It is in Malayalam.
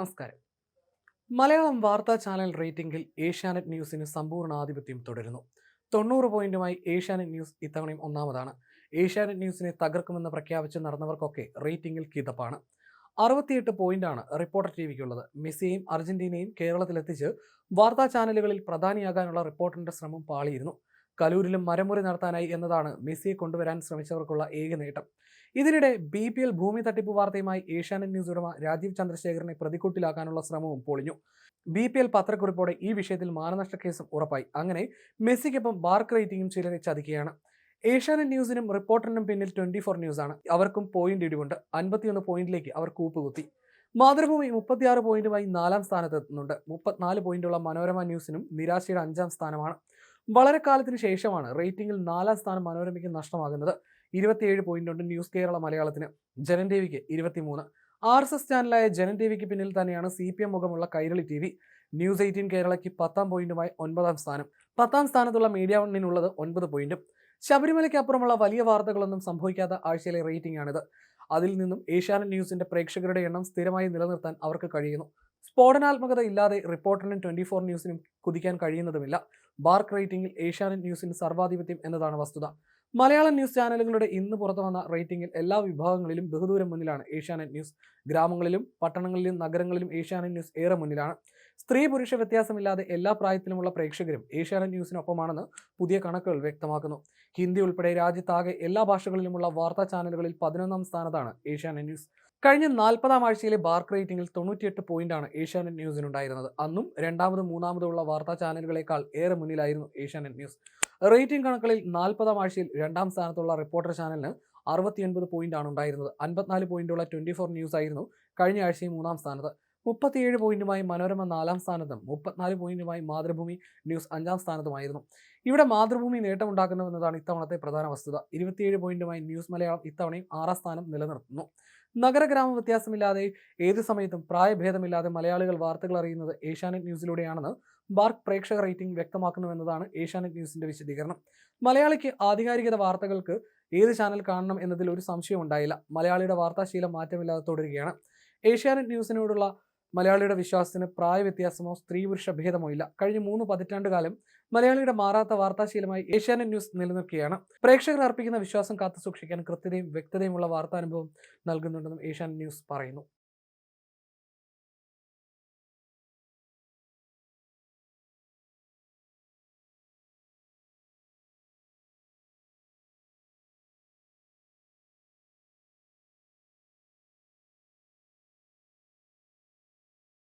നമസ്കാരം. മലയാളം വാർത്താ ചാനൽ റേറ്റിംഗിൽ ഏഷ്യാനെറ്റ് ന്യൂസിന് സമ്പൂർണ ആധിപത്യം തുടരുന്നു. തൊണ്ണൂറ് പോയിന്റുമായി ഏഷ്യാനെറ്റ് ന്യൂസ് ഇത്തവണയും ഒന്നാമതാണ്. ഏഷ്യാനെറ്റ് ന്യൂസിനെ തകർക്കുമെന്ന് പ്രഖ്യാപിച്ച് നടന്നവർക്കൊക്കെ റേറ്റിംഗിൽ കിതപ്പാണ്. അറുപത്തിയെട്ട് പോയിന്റാണ് റിപ്പോർട്ടർ ടി വിക്കുള്ളത്. മെസ്സിയെയും അർജന്റീനയും കേരളത്തിലെത്തിച്ച് വാർത്താ ചാനലുകളിൽ പ്രധാനിയാകാനുള്ള റിപ്പോർട്ടറിന്റെ ശ്രമം പാളിയിരുന്നു. കലൂരിലും മരമുറി നടത്താനായി എന്നതാണ് മെസ്സിയെ കൊണ്ടുവരാൻ ശ്രമിച്ചവർക്കുള്ള ഏക നേട്ടം. ഇതിനിടെ ബി പി എൽ ഭൂമി തട്ടിപ്പ് വാർത്തയുമായി ഏഷ്യാനെറ്റ് ന്യൂസ് ഉടമ രാജീവ് ചന്ദ്രശേഖരനെ പ്രതിക്കൂട്ടിലാക്കാനുള്ള ശ്രമവും പൊളിഞ്ഞു. ബി പി എൽ പത്രക്കുറിപ്പോടെ ഈ വിഷയത്തിൽ മാനനഷ്ട കേസും ഉറപ്പായി. അങ്ങനെ മെസ്സിക്കൊപ്പം ബാർക്ക് റേറ്റിംഗും ചിലരെ ചതിക്കുകയാണ്. ഏഷ്യാനെറ്റ് ന്യൂസിനും റിപ്പോർട്ടറിനും പിന്നിൽ ട്വന്റി ഫോർ ആണ്. അവർക്കും പോയിന്റ് ഇടിവുണ്ട്. അൻപത്തിയൊന്ന് പോയിന്റിലേക്ക് അവർ കൂപ്പുകുത്തി. മാതൃഭൂമി മുപ്പത്തിയാറ് പോയിന്റുമായി നാലാം സ്ഥാനത്ത് എത്തുന്നുണ്ട് മുപ്പത്തിനാല് പോയിന്റുള്ള മനോരമ ന്യൂസിനും നിരാശയുടെ അഞ്ചാം സ്ഥാനമാണ്. വളരെ കാലത്തിന് ശേഷമാണ് റേറ്റിംഗിൽ നാലാം സ്ഥാനം മനോരമയ്ക്ക് നഷ്ടമാകുന്നത്. ഇരുപത്തിയേഴ് പോയിന്റ് ഉണ്ട് ന്യൂസ് കേരള മലയാളത്തിന്. ജനൻ ടി വിക്ക് ഇരുപത്തിമൂന്ന്. ആർ എസ് എസ് ചാനലായ ജനൻ ടി പിന്നിൽ തന്നെയാണ് C P M മുഖമുള്ള Kairali T V news eighteen കേരളയ്ക്ക് പത്താം പോയിന്റുമായി ഒൻപതാം സ്ഥാനം. പത്താം സ്ഥാനത്തുള്ള മീഡിയ വണ്ണിനുള്ളത് ഒൻപത് പോയിന്റും ശബരിമലയ്ക്ക് അപ്പുറമുള്ള വലിയ വാർത്തകളൊന്നും സംഭവിക്കാത്ത ആഴ്ചയിലെ റേറ്റിംഗ് ആണിത്. അതിൽ നിന്നും ഏഷ്യാനെറ്റ് ന്യൂസിന്റെ പ്രേക്ഷകരുടെ എണ്ണം സ്ഥിരമായി നിലനിർത്താൻ അവർക്ക് കഴിയുന്നു. സ്ഫോടനാത്മകത ഇല്ലാതെ റിപ്പോർട്ടറിനും ട്വന്റി ഫോർ ന്യൂസിനും കുതിക്കാൻ കഴിയുന്നതുമില്ല. ബാർക്ക് റേറ്റിംഗിൽ ഏഷ്യാനെറ്റ് ന്യൂസിന് സർവാധിപത്യം എന്നതാണ് വസ്തുത. മലയാളം ന്യൂസ് ചാനലുകളുടെ ഇന്ന് പുറത്തു വന്ന റേറ്റിംഗിൽ എല്ലാ വിഭാഗങ്ങളിലും ബഹുദൂരം മുന്നിലാണ് ഏഷ്യാനെറ്റ് ന്യൂസ്. ഗ്രാമങ്ങളിലും പട്ടണങ്ങളിലും നഗരങ്ങളിലും ഏഷ്യാനെറ്റ് ന്യൂസ് ഏറെ മുന്നിലാണ്. സ്ത്രീ പുരുഷ വ്യത്യാസമില്ലാതെ എല്ലാ പ്രായത്തിലുമുള്ള പ്രേക്ഷകരും ഏഷ്യാനെറ്റ് ന്യൂസിനൊപ്പമാണെന്ന് പുതിയ കണക്കുകൾ വ്യക്തമാക്കുന്നു. ഹിന്ദി ഉൾപ്പെടെ രാജ്യത്താകെ എല്ലാ ഭാഷകളിലുമുള്ള വാർത്താ ചാനലുകളിൽ പതിനൊന്നാം സ്ഥാനത്താണ് ഏഷ്യാനെറ്റ് ന്യൂസ്. കഴിഞ്ഞ നാൽപ്പതാം ആഴ്ചയിലെ ബാർക്ക് റേറ്റിംഗിൽ തൊണ്ണൂറ്റിയെട്ട് പോയിന്റാണ് ഏഷ്യാനെറ്റ് ന്യൂസിനുണ്ടായിരുന്നത്. അന്നും രണ്ടാമതും മൂന്നാമതുമുള്ള വാർത്താ ചാനലുകളെക്കാൾ ഏറെ മുന്നിലായിരുന്നു ഏഷ്യാനെറ്റ് ന്യൂസ്. റേറ്റിംഗ് കണക്കുകളിൽ നാൽപ്പതാം ആഴ്ചയിൽ രണ്ടാം സ്ഥാനത്തുള്ള റിപ്പോർട്ടർ ചാനലിന് അറുപത്തിയൊൻപത് ആണ് ഉണ്ടായിരുന്നത്. അൻപത്തിനാല് പോയിന്റുള്ള ട്വന്റി ഫോർ ന്യൂസ് ആയിരുന്നു കഴിഞ്ഞ ആഴ്ചയും മൂന്നാം സ്ഥാനത്ത്. മുപ്പത്തിയേഴ് പോയിന്റുമായി മനോരമ നാലാം സ്ഥാനത്തും മുപ്പത്തിനാല് പോയിന്റുമായി മാതൃഭൂമി ന്യൂസ് അഞ്ചാം സ്ഥാനത്തുമായിരുന്നു. ഇവിടെ മാതൃഭൂമി നേട്ടമുണ്ടാക്കുന്നുവെന്നതാണ് ഇത്തവണത്തെ പ്രധാന വസ്തുത. ഇരുപത്തിയേഴ് പോയിന്റുമായി ന്യൂസ് മലയാളം ഇത്തവണയും ആറാം സ്ഥാനം നിലനിർത്തുന്നു. നഗരഗ്രാമ വ്യത്യാസമില്ലാതെ ഏത് സമയത്തും പ്രായഭേദമില്ലാതെ മലയാളികൾ വാർത്തകൾ അറിയുന്നത് ഏഷ്യാനെറ്റ് ന്യൂസിലൂടെയാണെന്ന് ബാർക്ക് പ്രേക്ഷക റേറ്റിംഗ് വ്യക്തമാക്കുന്നുവെന്നതാണ് ഏഷ്യാനെറ്റ് ന്യൂസിന്റെ വിശദീകരണം. മലയാളിക്ക് ആധികാരികത വാർത്തകൾക്ക് ഏത് ചാനൽ കാണണം എന്നതിൽ ഒരു സംശയം ഉണ്ടായില്ല മലയാളിയുടെ വാർത്താശീലം മാറ്റമില്ലാതെ തുടരുകയാണ്. ഏഷ്യാനെറ്റ് ന്യൂസിനോടുള്ള മലയാളിയുടെ വിശ്വാസത്തിന് പ്രായവ്യത്യാസമോ സ്ത്രീ പുരുഷ ഭേദമോ ഇല്ല. കഴിഞ്ഞ മൂന്ന് പതിറ്റാണ്ട് കാലം മലയാളിയുടെ മാറാത്ത വാർത്താശീലമായി ഏഷ്യാനെറ്റ് ന്യൂസ് നിലനിൽക്കുകയാണ്. പ്രേക്ഷകർ അർപ്പിക്കുന്ന വിശ്വാസം കാത്തു സൂക്ഷിക്കാൻ കൃത്യതയും വ്യക്തതയുമുള്ള വാർത്താനുഭവം നൽകുന്നുണ്ടെന്നും ഏഷ്യാനെറ്റ് ന്യൂസ് പറയുന്നു.